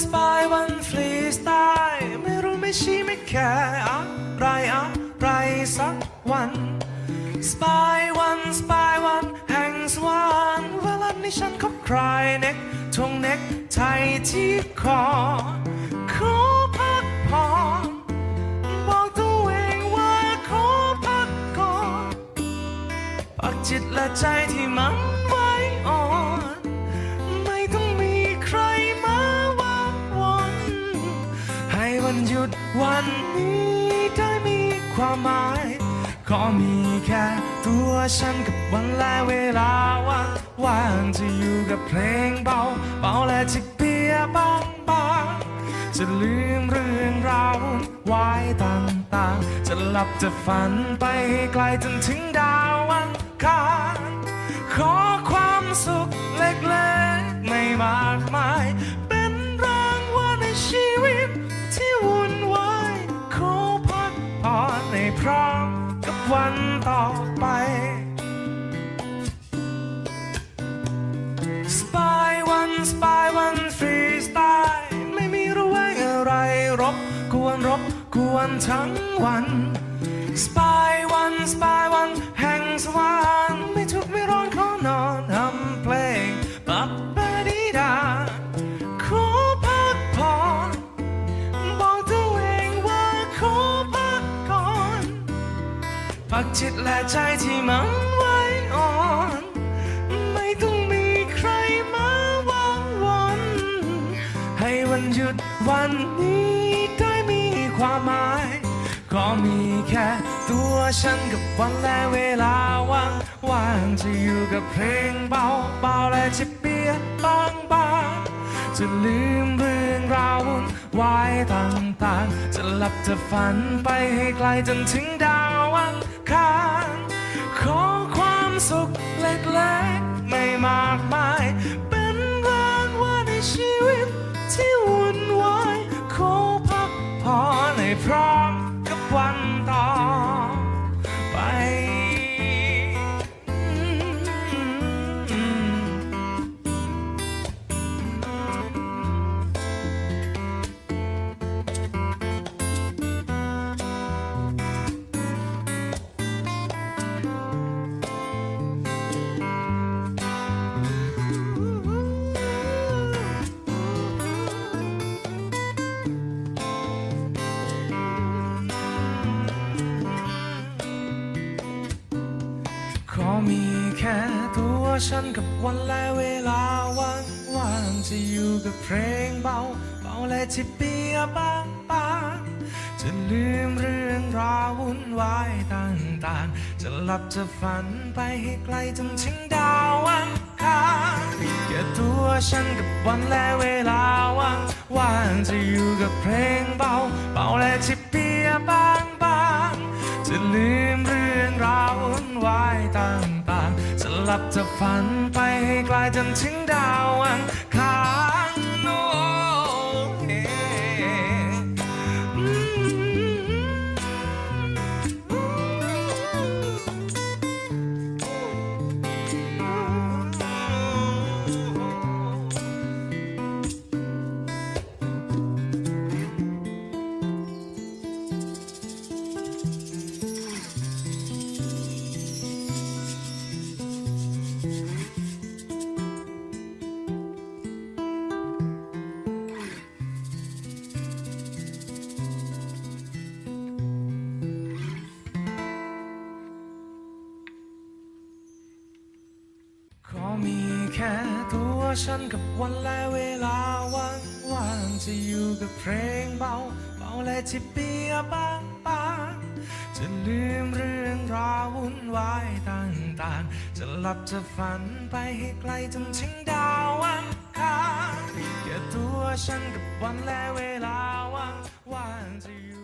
สปายวันฟรีสไตล์ไม่รู้ไม่ชี้ไม่แค่อะไรอะไรสักวันสปายวันสปายวันแห่งสวรรค์เวลานี้ฉันคบใครเน็กทงเน็กไทยที่คอขอพักผ่อนบอกตัวเองว่าขอพักก่อนปักจิตและใจที่มัน หมาย ก็มีแค่ตัวฉันกับวันและเวลาว่างว่างจะอยู่กับเพลงเบาเบาและจิกเปียบางบางจะลืมเรื่องราววายต่างๆ จะหลับจะฝันไปให้ไกลจนถึงดาวอังคารขอ พร้อมกับวันต่อไป สปายวันสปายวันฟรีสไตล์ไม่มีระแวงอะไรรบกวนรบกวนทั้งวันสปาย จิตและใจที่มันไว้อ่อน ไม่ต้องมีใครมาวางวนให้วันหยุดวันนี้ได้มีความหมาย ก็มีแค่ตัวฉันกับวันและเวลาว่างว่างจะอยู่กับเพลงเบาเบาและจะเปียกบางบางจะลืมเรื่องราววุ่นวายต่างๆ จะหลับจะฝันไปให้ไกลจนถึงดาว วังคาง ขอความสุขเล็กๆ ไม่มากมาย เป็นรางวัลในชีวิตที่วุ่นวายขอพักผ่อนให้พร้อ มีแค่ตัวฉันกับวันและเวลาว่างว่างจะอยู่กับเพลงเบาเบาและที่เปียบางบางๆจะลืมเรื่องราววุ่นวายต่างๆ จะหลับจะฝันไปให้ไกลจนถึงดาวอังคารแค่ตัวฉันกับวันและเวลาว่างว่างจะอยู่กับเพลงเบาเบาและที่เปียบางบางๆจะลืม ลับจะฝันไปให้ไกลจนถึงดาวอัง ตัวฉันกับวันและเวลาว่างว่างจะอยู่กับเพลงเบาเบาและที่เปียบางบางจะลืมเรื่องราววุ่นวายต่างๆ จะหลับจะฝันไปให้ไกลจนถึงดาวอังคารแค่ตัวฉันกับวันและเวลาว่างว่างจะอยู่